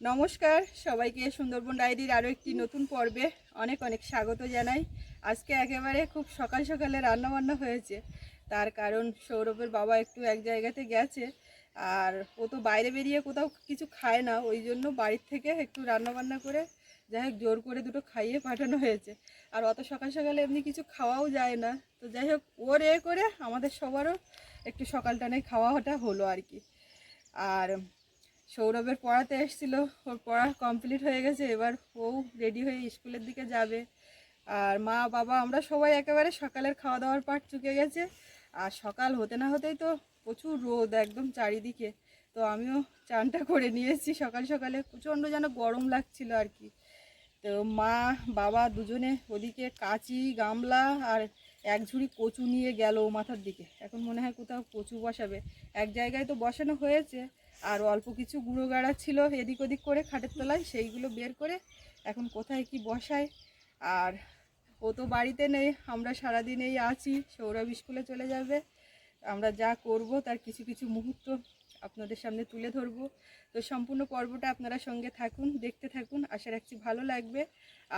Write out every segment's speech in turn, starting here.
নমস্কার, সবাইকে সুন্দরবন ডায়েরির আরও একটি নতুন পর্বে অনেক অনেক স্বাগত জানাই। আজকে একেবারে খুব সকাল সকালে রান্নাবান্না হয়েছে। তার কারণ সৌরভের বাবা একটু এক জায়গাতে গেছে, আর ও তো বাইরে বেরিয়ে কোথাও কিছু খায় না, ওই জন্য বাড়ির থেকে একটু রান্নাবান্না করে যাই হোক জোর করে দুটো খাইয়ে পাঠানো হয়েছে। আর অত সকাল সকালে এমনি কিছু খাওয়াও যায় না। তো যাই হোক, ওর এ করে আমাদের সবারও একটু সকালটানে খাওয়াটা হলো আর কি। আর সৌরভের পড়াতে এসেছিল, ওর পড়া কমপ্লিট হয়ে গেছে, এবার ও রেডি হয়ে স্কুলের দিকে যাবে। আর মা, বাবা, আমরা সবাই একেবারে সকালের খাওয়া দাওয়ার পাট চুকে গেছে। আর সকাল হতে না হতেই তো প্রচুর রোদ একদম চারিদিকে। তো আমিও চানটা করে নিয়েছি সকাল সকালে, প্রচণ্ড যেন গরম লাগছিল আর কি। তো মা, বাবা দুজনে ওদিকে কাঁচি, গামলা আর এক ঝুড়ি কচু নিয়ে গেল মাথার দিকে। এখন মনে হয় কোথাও কচু বসাবে। এক জায়গায় তো বসানো হয়েছে আর অল্প কিছু গুঁড়ো গাড়া ছিল এদিক ওদিক করে খাটের তলায়, সেইগুলো বের করে এখন কোথায় কি বসায়। আর ও তো বাড়িতে নেই, আমরা সারাদিন এই আছি, সৌরভ স্কুলে চলে যাবে। আমরা যা করব তার কিছু কিছু মুহূর্ত আপনাদের সামনে তুলে ধরবো। তো সম্পূর্ণ পর্বটা আপনারা সঙ্গে থাকুন, দেখতে থাকুন, আশা রাখছি ভালো লাগবে।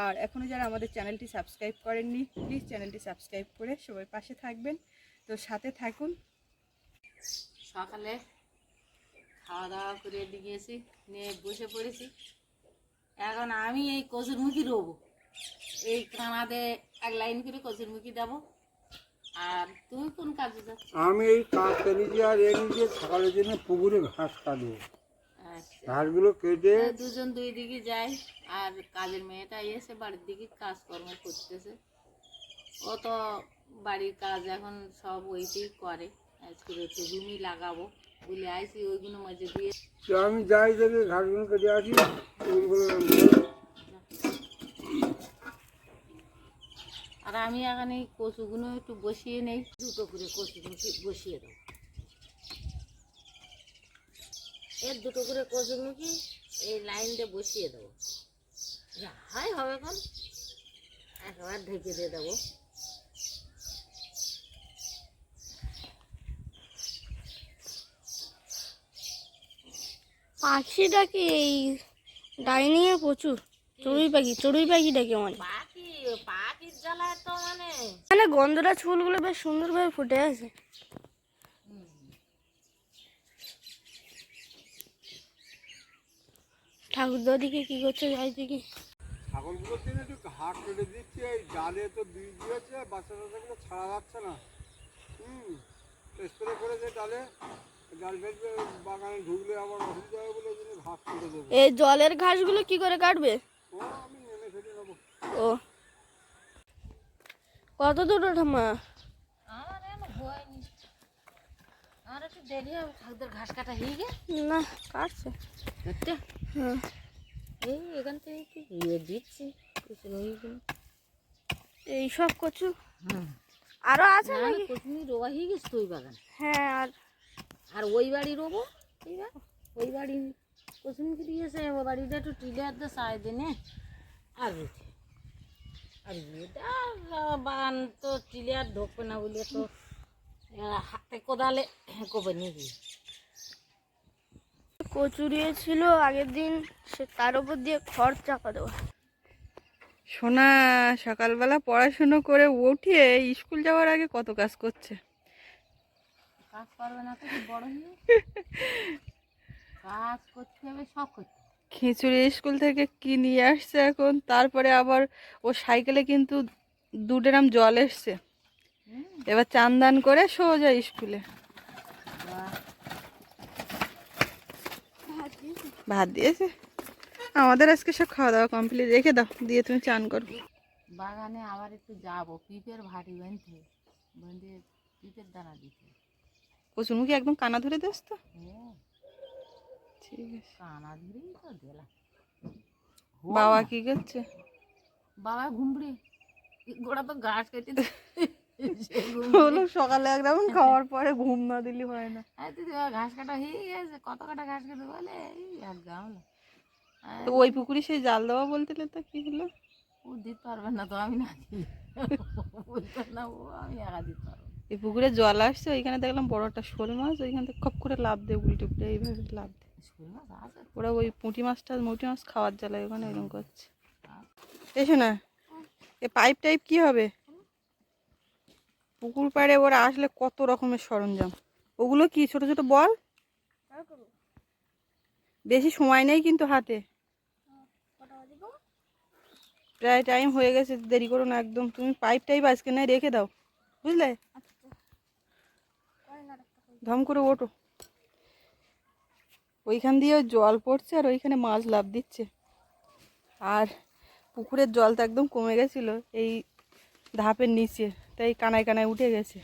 আর এখনও যারা আমাদের চ্যানেলটি সাবস্ক্রাইব করেননি প্লিজ চ্যানেলটি সাবস্ক্রাইব করে সবাই পাশে থাকবেন। তো সাথে থাকুন। সকালে খাওয়া দাওয়া করে দিয়েছি নিয়ে বসে পড়েছি। এখন আমি এই কচুর মুখি রোবো এই কানাতে এক লাইন করে কচুর মুখি দেবো। আর তুমি কোন কাজে যাচ্ছ? আমি এই কাজ কেটেছি আর এর নিচে সকালের জন্য পুকুরে ঘাস কাটবো। আচ্ছা। ঘাসগুলো কেটে দুজন দুই দিকে যায়। আর কাজের মেয়েটা এসে বাড়ির দিকে কাজকর্ম করতেছে। ও তো বাড়ির কাজ এখন সব ওইটাই করে। আজকে একটু জমি লাগাবো। বলে আইসি ওইগুলো মাঝে দিয়ে আমি যাই থেকে ঘাসগুলো কেটে আসি ওগুলো আর আমি এখন কচুগুলো একটু বসিয়ে নেই দুটো করে কচু মুখি বসিয়ে দেবো। এর দুটো করে কচু মুখি এই লাইন দিয়ে বসিয়ে দেবো। যা হয় হবে এখন একবার ঢেকে দিয়ে দেবো। পাখি ডাকে এই ডাইনিংয়ে প্রচুর। চড়ুই পাখি চড়ুই পাখি ডাকে মানে পাখি পাখির জ্বালায় তো মানে। মানে গন্ধরাজ ফুলগুলো বেশ সুন্দরভাবে ফুটে আছে। ঠাকুরদা দিকে কি করছে যাই দেখি। ছাগলগুলোর একটু কেটে দিচ্ছি এই জালে তো বীজ দিয়েছে বাচ্চা টাচ্চাগুলো ছাড়া যাচ্ছে না। হুম স্প্রে করেছে ডালে। বাগানে ঢুকলে আবার অসুবিধা হবে বলে জন্য ঘাস কেটে দেবো এই জলের ঘাসগুলো কি করে কাটবে? ও। আমি নেমে ফেলে নেব ও কত দূর ঠাম্মা একটু দেরি হবে ঠাকুরদের ঘাস কাটা হয়ে গে না কাটছে। দেখতে হ্যাঁ এই এখান থেকে একটু ইয়ে দিচ্ছি? কিছু কচু। হুম। আরও আছে নাকি? রোয়া হয়ে গেছে তো ওই বাগান। হ্যাঁ আর আর ওই বাড়ি রোবো? এইবার ওই বাড়ি প্রথমে দিয়েছে ওই বাড়িটা একটু টিলার দিয়ে সাই দিনে। আর রয়েছে আর এটা বাগান তো টিলার ঢোকবে না বলে তো হাতে কোদালে কবে নিয়ে গিয়ে। কচুরিয়ে ছিল আগের দিন সে তার উপর দিয়ে খড় চাপা দেওয়া। সোনা সকালবেলা পড়াশুনো করে উঠে স্কুল যাওয়ার আগে কত কাজ করছে? কাজ পারবে না তো বড় হয়ে কাজ করতে হবে সব করতে খিচুড়ি স্কুল থেকে কি নিয়ে আসছে এখন? তারপরে আবার ও সাইকেলে কিন্তু দু ড্রাম জল এসছে। এবার চান দান করে সোজা স্কুলে। ভাত দিয়েছে? আমাদের আজকে সব খাওয়া দাওয়া কমপ্লিট রেখে দাও দিয়ে তুমি চান করো। বাগানে আবার একটু যাব পিপের ভাটি বানতে বেঁধে পিপের দানা দিতে। কচুরমুখী একদম কানা ধরে দিস তো? ঠিক আছে। কানা ধরেই তো দিলাম বাবা কি করছে? বাবা ঘুমড়ি। গোড়া তো ঘাস কেটে হলো সকালে একদম খাওয়ার পরে ঘুম না দিলে হয় না। ঘাস কাটা হয়ে গেছে। কত কাটা ঘাস কেটে বলে? এক গামলা। তো ওই পুকুরে সেই জাল দেওয়া বলতে তো কি হলো? ও দিতে পারবে না তো আমি না বলতে না ও আমি একা দিতে। এই পুকুরে জল আসছে ওইখানে দেখলাম বড় একটা শোল মাছ ওইখান থেকে খপ করে লাভ দে উল্টে উল্টে এইভাবে লাভ দে শোল মাছ আছে? ওরা ওই পুঁটি মাছটা মুটি মাছ খাওয়ার জ্বালায় ওখানে এরকম করছে। এসো না এ পাইপ টাইপ কি হবে? পুকুর পাড়ে ওরা আসলে কত রকমের সরঞ্জাম। ওগুলো কি ছোট ছোট বল? বেশি সময় নেই কিন্তু হাতে। প্রায় টাইম হয়ে গেছে দেরি করো না একদম। তুমি পাইপ টাইপ আজকে নাই রেখে দাও। বুঝলে? ধম করে ওঠো। ওইখান দিয়ে জল পড়ছে আর ওইখানে মাছ লাভ দিচ্ছে। আর পুকুরের জল তো একদম কমে গেছিল, এই ধাপের নিচে, তাই কানায় কানায় উঠে গেছে।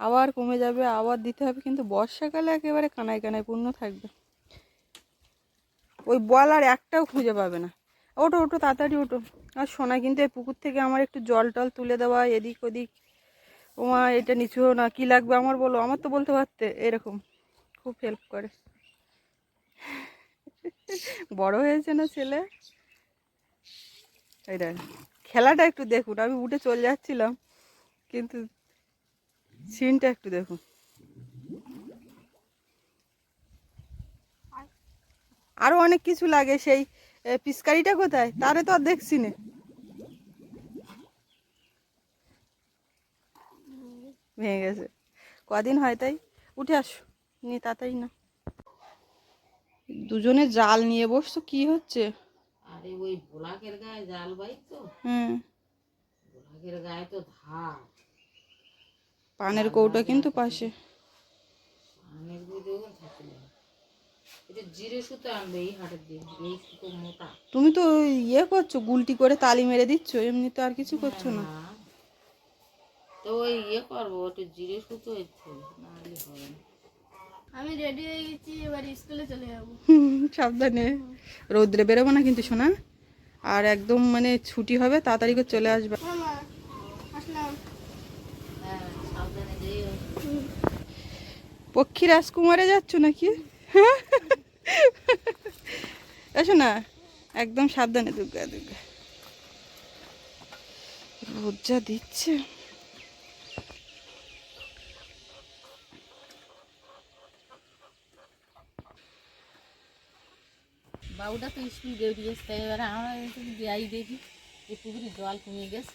আবার কমে যাবে, আবার দিতে হবে, কিন্তু বর্ষাকালে একেবারে কানায় কানায় পূর্ণ থাকবে। ওই বল আর একটাও খুঁজে পাবে না। ওটো ওটো তাড়াতাড়ি ওটো আর সোনা কিন্তু এই পুকুর থেকে আমার একটু জল টল তুলে দেওয়া এদিক ওদিক। ওমা, এটা নিচু না, কি লাগবে আমার বলো? আমার তো বলতে পারতে, এরকম। খুব হেল্প করে। বড় হয়েছে না ছেলে? দেখ, খেলাটা একটু দেখুন, আমি উঠে চলে যাচ্ছিলাম, কিন্তু সিনটা একটু দেখুন। আরও অনেক কিছু লাগে, সেই পিচকারিটা কোথায়? তারে তো আর দেখছি না। ভেঙে গেছে। কদিন হয় তাই? উঠে আসো নিয়ে তাড়াতাড়ি না দুজনে জাল নিয়ে বসছো কি হচ্ছে? আরে ওই গায়ে জাল বাইক তো। হুম। গায়ে তো ধার। পানের কৌটা কিন্তু পাশে। অনেক দূর দেখুন থাকলে এটা জিরে সুতো আনবে এই হাটের দিয়ে এই সুতো মোটা। তুমি তো ইয়ে করছ গুলটি করে তালি মেরে দিচ্ছ এমনি তো আর কিছু করছ না তো ওই ইয়ে করব একটু জিরে সুতো একটু নাহলে হবে না। আমি রেডি হয়ে গেছি এবার স্কুলে চলে যাব। সাবধানে। রৌদ্রে বেরোবো না কিন্তু শোনা আর একদম মানে ছুটি হবে তাড়াতাড়ি করে চলে আসবে। হ্যাঁ পক্ষী রাজকুমারে যাচ্ছ নাকি? হ্যাঁ? এসো না একদম সাবধানে দুর্গা দুর্গা। রোদ যা দিচ্ছে। বাবুটা তো স্কুল বেরিয়েছে এবারে আমরা যাই দেখি। এই পুকুরে জল কমে গেছে,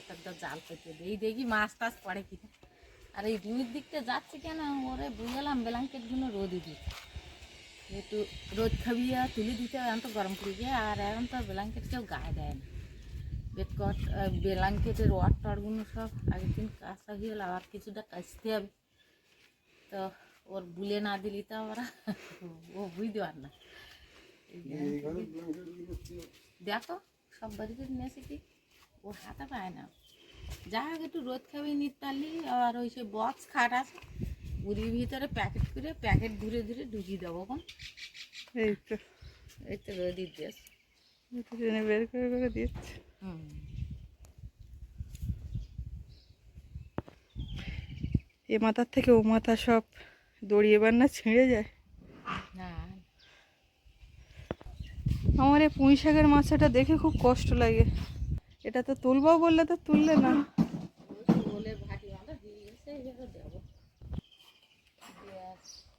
একটা জাল পেতে এই দেখি মাছ টাছ পড়ে কিনা। আর এই রুইর দিকটা যাচ্ছে কেন? ওরে বুঝলাম, ব্ল্যাঙ্কেটগুলো রোদে দিতে একটু রোদ খাবিয়ে তুলে দিতে এখন তো গরম পড়ে গিয়ে, আর এখন তো ব্ল্যাঙ্কেট কেউ গায়ে দেয় না। বেডকট ব্ল্যাঙ্কেটের ওয়ার টরগুলো সব আগের দিন কাঁচা হয়ে গেল, আবার কিছুটা কাচতে হবে। তো ওর বুলে না দিলি তো আমরা, ও বুঝতে পার না। দেখো সব বাড়িতে নিয়েছে কি ওর হাতে পায় না। যা হোক একটু রোদ খাবে নিতে পারলি আর ওই সে বক্স খাট আছে উড়ির ভিতরে প্যাকেট করে প্যাকেট ধরে ধরে ঢুকিয়ে দেবো কোন এই তো। এই তো দেশ ট্রেনে বের করে করে দিচ্ছে। হুম। এ মাথার থেকে ও মাথা সব দড়িয়ে এবার না ছিঁড়ে যায়। না আমার এই পুঁই শাকের মাছটা দেখে খুব কষ্ট লাগে। এটা তো তুলবো বললে তো তুললে না।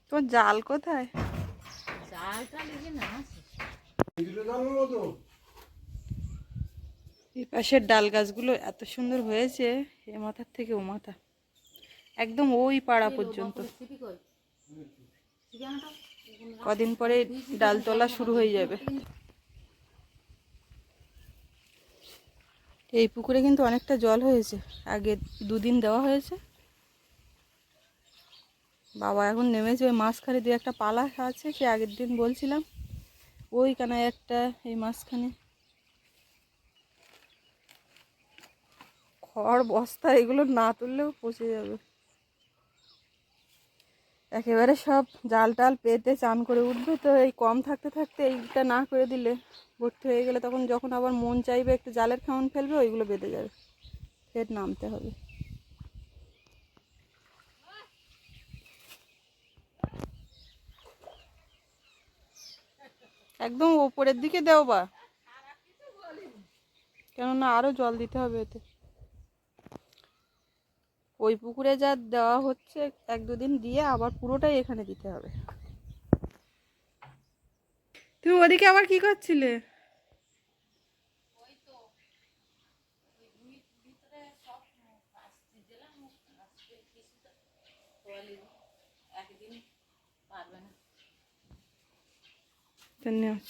তোমার জাল কোথায়? এই পাশের ডাল গাছগুলো এত সুন্দর হয়েছে, এ মাথার থেকে ও মাথা। একদম ওই পাড়া পর্যন্ত। কদিন পরে ডাল তোলা শুরু হয়ে যাবে। এই পুকুরে কিন্তু অনেকটা জল হয়েছে। আগে দুদিন দেওয়া হয়েছে। বাবা এখন নেমেছে, ওই মাঝখানে দু একটা পালা আছে, সে আগের দিন বলছিলাম। ওইখানে একটা, এই মাঝখানে। খড় বস্তা এগুলো না তুললেও পচে যাবে। একেবারে সব জাল টাল পেতে চান করে উঠবে তো এই কম থাকতে থাকতে এইটা না করে দিলে ভর্তি হয়ে গেলে তখন যখন আবার মন চাইবে একটু জালের খামন ফেলবে, ওইগুলো বেঁধে যাবে। ফের নামতে হবে। একদম ওপরের দিকে দেও বা। কেননা আরও জল দিতে হবে এতে। ওই পুকুরে যা দেওয়া হচ্ছে, এক দুদিন দিয়ে আবার পুরোটাই এখানে দিতে হবে। তুমি ওদিকে আবার কি করছিলে?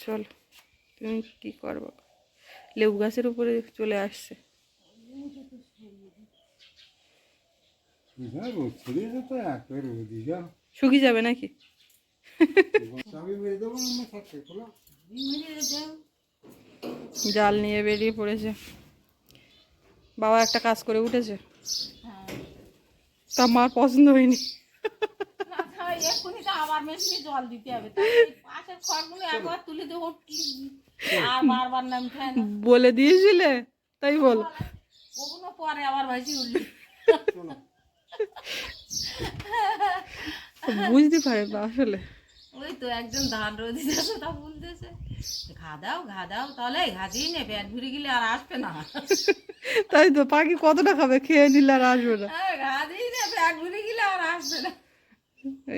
চলো। তুমি কি করব? লেবু গাছের উপরে চলে আসছে। হ্যাঁ শুকিয়ে যাবে নাকি? জাল নিয়ে বেরিয়ে পড়েছে। বাবা একটা কাজ করে উঠেছে। তা মার পছন্দ হয়নি। এক্ষুনি তো আবার মেশিনে জল দিতে হবে। পাশের খড়গুলো একবার তুলে দেবো আর বারবার নাম খায় বলে দিয়েছিলে? তাই বল। ওগুলো পরে আবার ভাইছি উঠলি। বুঝতে পারে না আসলে। ওই তো একজন ধান রোদি দিতেছে তা বলতেছে ঘা দাও ঘা দাও তাহলে ঘা দিয়ে নে পেট ভরে গেলে আর আসবে না। তাই তো পাখি কতটা খাবে খেয়ে নিলে আর আসবে না। হ্যাঁ, ঘা দিয়ে নে পেট ভরে গেলে আর আসবে না।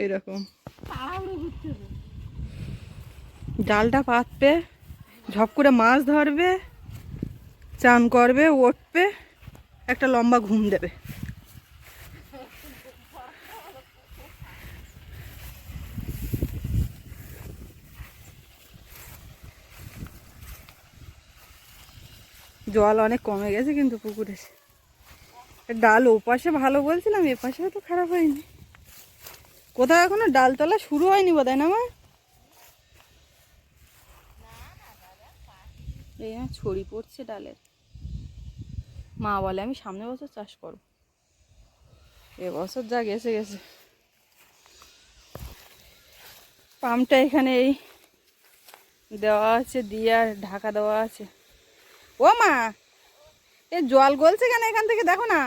এইরকম। জালটা পাতবে ঝপ করে মাছ ধরবে চান করবে উঠবে একটা লম্বা ঘুম দেবে। জল অনেক কমে গেছে কিন্তু পুকুরে। ডাল ওপাশে ভালো বলছিলাম এপাশে তো খারাপ হয়নি। কোথাও এখনও ডাল তোলা শুরু হয়নি বোধ হয় না মা? এই ছড়ি পড়ছে ডালের। মা বলে, আমি সামনে বছর চাষ করব। এবছর যা গেছে গেছে। পাম্পটা এখানে এই দেওয়া আছে, দিয়ে আর ঢাকা দেওয়া আছে। ও মা, এ জল গলছে কেন এখান থেকে? দেখো না।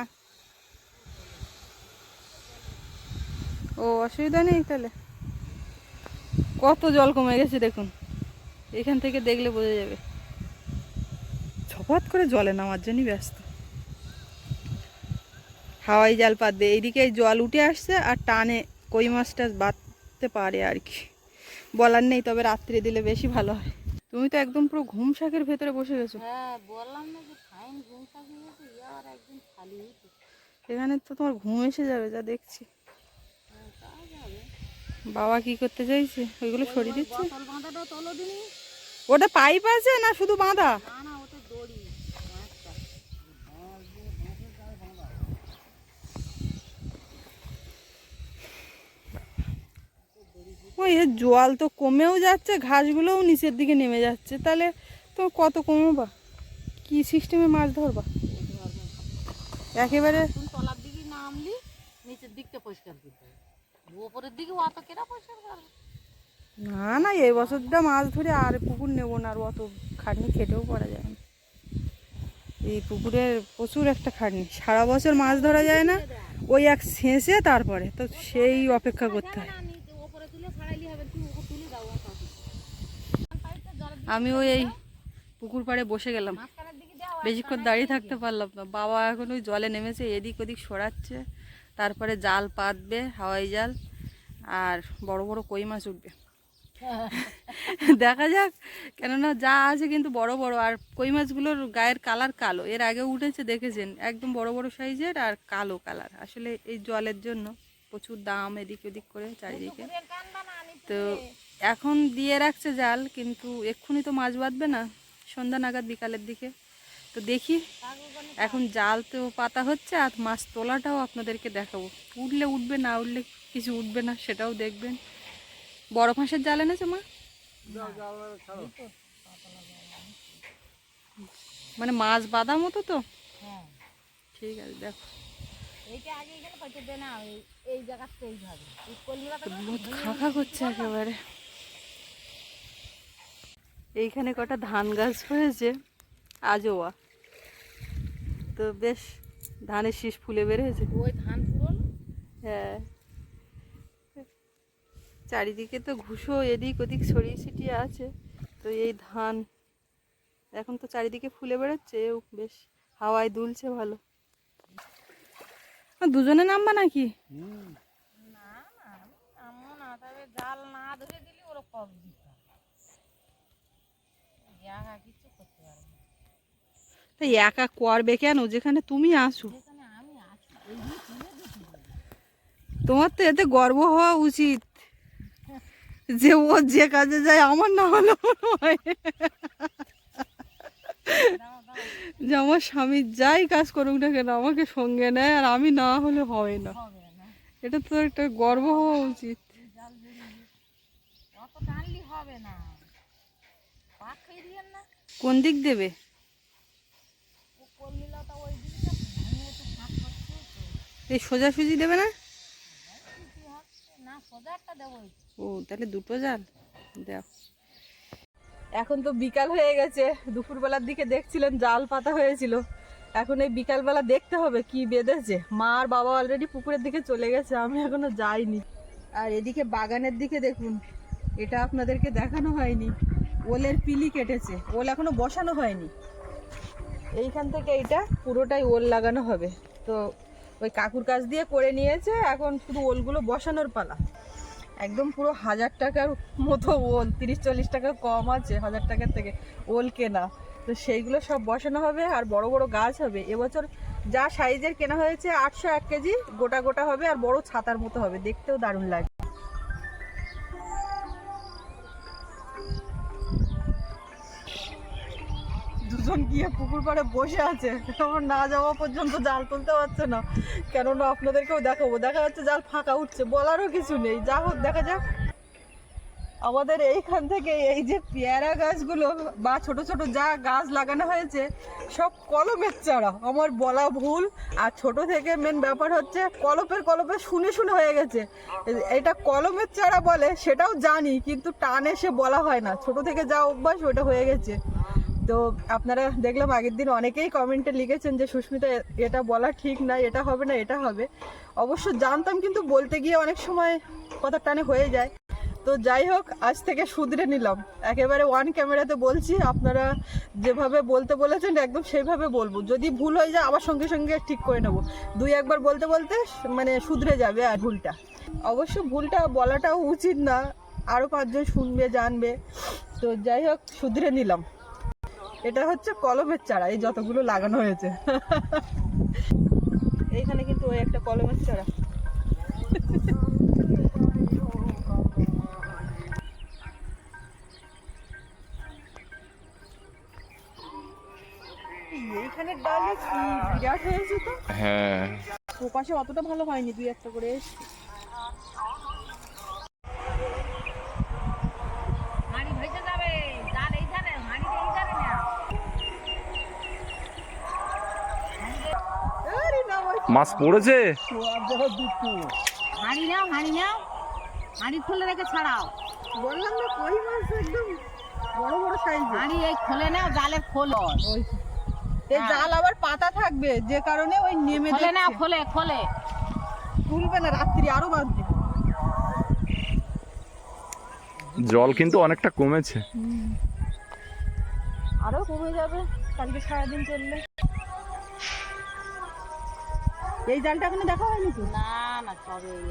ও, অসুবিধা নেই তাহলে। কত জল কমে গেছে দেখুন। এখান থেকে দেখলে বোঝা যাবে। ছপাত করে জলে নামার জন্যই ব্যস্ত। হাওয়াই জাল পাতবে এইদিকে এই জল উঠে আসছে আর টানে কই মাছটা বাঁধতে পারে আর কি। বলার নেই, তবে রাত্রে দিলে বেশি ভালো হয়। তুমি তো একদম পুরো ঘুম শাকের ভেতরে বসে গেছো। হ্যাঁ বললাম না যে ফাইন ঘুম শাক ইয়ার একদম খালি এখানে তো তোমার ঘুম এসে যাবে যা দেখছি। হ্যাঁ, বাবা কি করতে চাইছে? ওইগুলো সরিয়ে দিচ্ছে? বাঁধাটা তোলো দিনি। ওটা পাইপ আছে না শুধু বাঁধা? না না ওতে দড়ি মাছটা ওই এর জল তো কমেও যাচ্ছে ঘাসগুলোও নিচের দিকে নেমে যাচ্ছে। তাহলে তো কত কমবা? কি সিস্টেমে মাছ ধরবা? একেবারে তলার দিকে নামলি নিচের দিকটা পরিষ্কার করতে ওপরের দিকে অত কেনা পরিষ্কার করবে না। না এই বছরটা মাছ ধরে আর পুকুর নেব না আর অত খাটনি খেটেও পড়া যায় না। এই পুকুরের প্রচুর একটা খাটনি সারা বছর মাছ ধরা যায় না। ওই এক শেষে তারপরে তো সেই অপেক্ষা করতে হয় না নিচে ওপরে তুলে ছাড়াইলি হবে তুমি ওপর তুলে দাও আর কাউকে। জলের আমিও এই পুকুর পাড়ে বসে গেলাম। বেশিক্ষণ দাঁড়িয়ে থাকতে পারলাম না। বাবা এখন ওই জলে নেমেছে এদিক ওদিক সরাচ্ছে তারপরে জাল পাতবে হাওয়াই জাল আর বড় বড় কই মাছ উঠবে। দেখা যাক কেননা যা আছে কিন্তু বড় বড় আর কই মাছগুলোর গায়ের কালার কালো। এর আগে উঠেছে দেখেছেন? একদম বড় বড় সাইজের আর কালো কালার। আসলে এই জলের জন্য প্রচুর দাম এদিক ওদিক করে চারিদিকে। তো এখন দিয়ে রাখছে জাল কিন্তু এক্ষুনি তো মাছ বাঁধবে না সন্ধ্যা নাগাদ বিকালের দিকে। তো দেখি এখন জাল তো পাতা হচ্ছে আর মাছ তোলাটাও আপনাদেরকে দেখাবো। উঠলে উঠবে না উঠলে কিছু উঠবে না সেটাও দেখবেন। বড় ফাঁসের জাল এনেছে মা? মানে মাছ বাঁধা মতো তো? হ্যাঁ। ঠিক আছে দেখো। এইটা আগে করছে পাইতে দে না এই- এই জায়গাতে এইভাবে এই কলমিরা তো বহুত খাখা করছে একেবারে এইখানে কটা ধান গাছ হয়েছে আজোয়া তো বেশ ধানের শীষ ফুলে বেরিয়েছে ওই ধান ফুল হ্যাঁ। চারিদিকে তো ঘুষো এদিক ওদিক ছড়িয়ে ছিটিয়ে আছে। তো এই ধান এখন তো চারিদিকে ফুলে বেরোচ্ছে এও বেশ হাওয়ায় দুলছে ভালো। দুজনে নামবা নাকি? না না জাল না ধরে দিলে ওরা কব একা কিছু করতে পারবে না। তো একা করবে কেন? যেখানে তুমি আসো। তোমার তো এতে গর্ব হওয়া উচিত। যে ও যে কাজে যায় আমার না হলে যে আমার স্বামী যাই কাজ করুক না কেন আমাকে সঙ্গে নেয় আর আমি না হলে হবে না। এটা তো একটা গর্ব হওয়া উচিত জাল জড়িয়ে অত টানলি হবে না পাক খেয়ে দিয়েন না কোন দিক দেবে? এই সোজাসুজি দেবে না? ও, তাহলে দুটো জাল। দেখ। এখন তো বিকাল হয়ে গেছে। দুপুরবেলার দিকে দেখছিলেন জাল পাতা হয়েছিল। এখন এই বিকালবেলা দেখতে হবে কি বেঁধেছে। মা আর বাবা অলরেডি পুকুরের দিকে চলে গেছে, আমি এখনও যাইনি। আর এদিকে বাগানের দিকে দেখুন, এটা আপনাদেরকে দেখানো হয়নি। ওলের পিলি কেটেছে। ওল এখনও বসানো হয়নি। এইখান থেকে এইটা পুরোটাই ওল লাগানো হবে। তো ওই কাকুর কাছ দিয়ে করে নিয়েছে, এখন শুধু ওলগুলো বসানোর পালা। একদম পুরো হাজার টাকার মতো ওল, তিরিশ, চল্লিশ টাকা কম আছে হাজার টাকার থেকে ওল কেনা। তো সেইগুলো সব বসানো হবে আর বড় বড় গাছ হবে। এবছর যা সাইজের কেনা হয়েছে আটশো এক কেজি, গোটা গোটা হবে আর বড় ছাতার মতো হবে। দেখতেও দারুণ লাগে দুজন গিয়ে পুকুর পাড়ে বসে আছে। আমার না যাওয়া পর্যন্ত জাল তুলতে পারছে না। কেননা আপনাদেরকেও দেখাবো। দেখা যাচ্ছে জাল ফাঁকা উঠছে। বলারও কিছু নেই। যা হোক, দেখা যাক। আমাদের এইখান থেকে এই যে পেয়ারা গাছগুলো বা ছোট ছোট যা গাছ লাগানো হয়েছে, সব কলমের চারা। আমার বলা ভুল। আর ছোট থেকে মেন ব্যাপার হচ্ছে কলপের কলপে শুনে শুনে হয়ে গেছে। এটা কলমের চারা বলে, সেটাও জানি, কিন্তু টানে সে বলা হয় না। ছোট থেকে যা অভ্যাস, ওটা হয়ে গেছে। তো আপনারা দেখলাম আগের দিন অনেকেই কমেন্টে লিখেছেন যে, সুস্মিতা এটা বলা ঠিক না, এটা হবে না, এটা হবে। অবশ্য জানতাম কিন্তু বলতে গিয়ে অনেক সময় কথা টানে হয়ে যায়। তো যাই হোক, আজ থেকে শুধরে নিলাম। একেবারে ওয়ান ক্যামেরাতে বলছি, আপনারা যেভাবে বলতে বলেছেন, একদম সেইভাবে বলব। যদি ভুল হয়ে যায়, আবার সঙ্গে সঙ্গে ঠিক করে নেব। দুই, একবার বলতে বলতে মানে শুধরে যাবে আর ভুলটা। অবশ্য ভুলটা বলাটাও উচিত না। আরও পাঁচজন শুনবে, জানবে। তো যাই হোক, শুধরে নিলাম। এটা হচ্ছে কলমের চারা এই যতগুলো লাগানো হয়েছে। এইখানে কিন্তু ওই একটা কলমের চারা। এইখানে ডালে বিরাট হয়েছে তো? হ্যাঁ। ওপাশে অতটা ভালো হয়নি দুই একটা করে এসছে। হাঁড়ি ভেসে যাবে জাল এই ধারে হাঁড়ি এই ধারে না আরে না ওই মাছ পড়েছে? হাঁড়ি নাও হাঁড়ি নাও। হাঁড়ি খুলে রেখে ছাড়াও। বললাম না কই মাছ একদম বড় বড় সাইজ হাঁড়ি এই খুলে নাও জালের খোলো। এই জাল আবার পাতা থাকবে যে কারণে ওই নেমে খোলে দেখছে। খোলে খোলে। তুলবে না রাত্রি আরও বাঁধবে। জল কিন্তু অনেকটা কমেছে। আরও কমে যাবে কালকে সারাদিন চললে। এই জালটা এখনও দেখা হয়নি তো না না সবে এই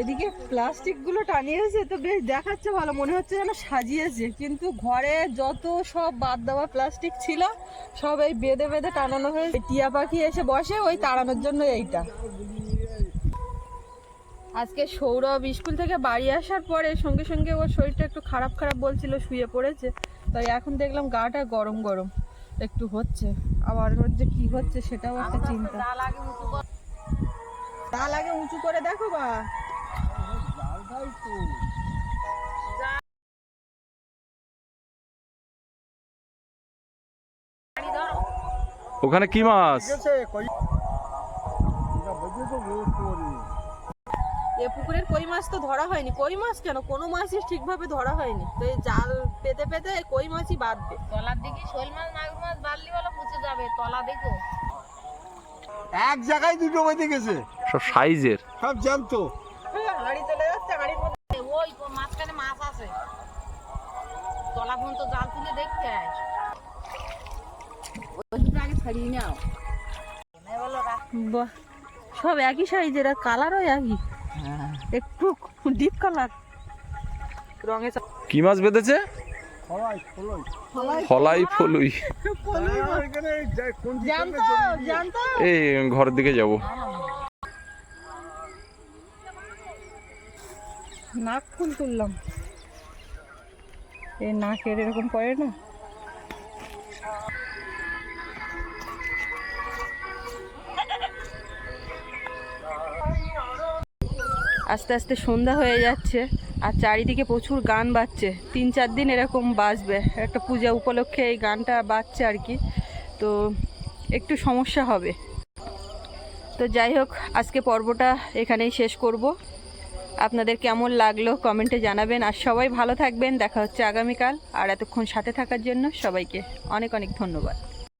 এদিকে প্লাস্টিকগুলো টানিয়েছে তো বেশ দেখাচ্ছে ভালো মনে হচ্ছে যেন সাজিয়েছে। কিন্তু ঘরে যত সব বাদ দেওয়া প্লাস্টিক ছিল সব এই বেঁধে বেঁধে টানানো হয়েছে। টিয়া পাখি এসে বসে ওই তাড়ানোর জন্য এইটা। আজকে সৌরভ স্কুল থেকে বাড়ি আসার পরে সঙ্গে সঙ্গে ওর শরীরটা একটু খারাপ খারাপ বলছিল শুয়ে পড়েছে। তাই এখন দেখলাম গাটা গরম গরম। একটু হচ্ছে। আবার ওর যে কি হচ্ছে সেটাও একটা চিন্তা। তার আগে উঁচু করে। দেখো বা। ওখানে কি মাছ? এ পুকুরের কই মাছ তো ধরা হয়নি। কই মাছ কেন? কোনো মাছই ঠিকভাবে ধরা হয়নি। তো এই জাল পেতে পেতে কই মাছই বাঁধবে। তলার দিকে শোল মাছ মাগুর মাছ বাড়লি বলে পুষে যাবে তলা দেখো। এক জায়গায় দুটো বেঁধে গেছে। সব সাইজের। সব জানতো হ্যাঁ, হাঁড়ি চলে যাচ্ছে হাঁড়ির মধ্যে। ওই মাঝখানে মাছ আছে। তলা পর্যন্ত জাল তুলে দেখতে হয় আগে ছাড়িয়ে নাও বাহ সব একই সাইজের আর কালারও একই। একটু ডিপ কালার রঙে কি মাছ বেঁধেছে? ফলাই ফলাই। ফলাই। ফলুই এখানে যা- কোন জানতো জানতো। এই ঘরের দিকে যাব। নাক ফুল তুললাম। এই নাকের এরকম পড়ে না? আস্তে আস্তে সন্ধ্যা হয়ে যাচ্ছে আর চারিদিকে প্রচুর গান বাজছে। তিন চার দিন এরকম বাজবে। একটা পূজা উপলক্ষে এই গানটা বাজছে আর কি। তো একটু সমস্যা হবে। তো যাই হোক, আজকে পর্বটা এখানেই শেষ করব। আপনাদের কেমন লাগল কমেন্টে জানাবেন। আর সবাই ভালো থাকবেন। দেখা হচ্ছে আগামীকাল। আর এতক্ষণ সাথে থাকার জন্য সবাইকে অনেক অনেক ধন্যবাদ।